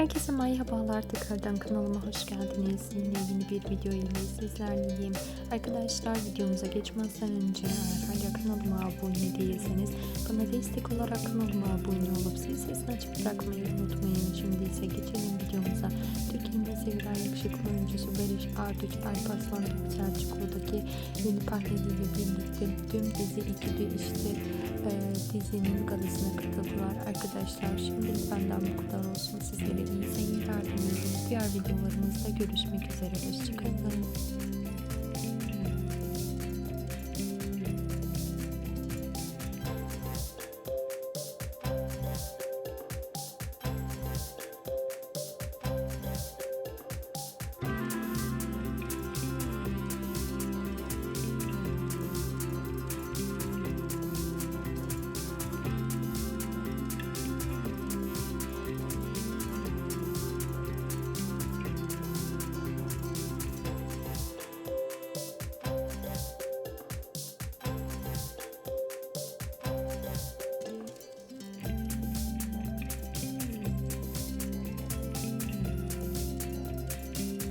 Herkese merhabalar tekrardan kanalıma hoş geldiniz. Yine yeni bir video ile sizlerleyim. Arkadaşlar videomuza geçmezden önce eğer hala kanalıma abone değilseniz bana destek olarak kanalıma abone olup zil sesini açıp bırakmayı unutmayın. Şimdi ise geçelim videomuza. Türkiye'nin sevilen yakışıklı oyuncusu Barış Arduç Alparslan Selçuklu'daki yeni paraleliyle birlikte tüm dizi ikili işte e, dizinin galasına katıldılar arkadaşlar. Şimdilik benden bu kadar olsun. Sizlere iyi diliyorum. Diğer videolarımızda görüşmek üzere. Hoşçakalın.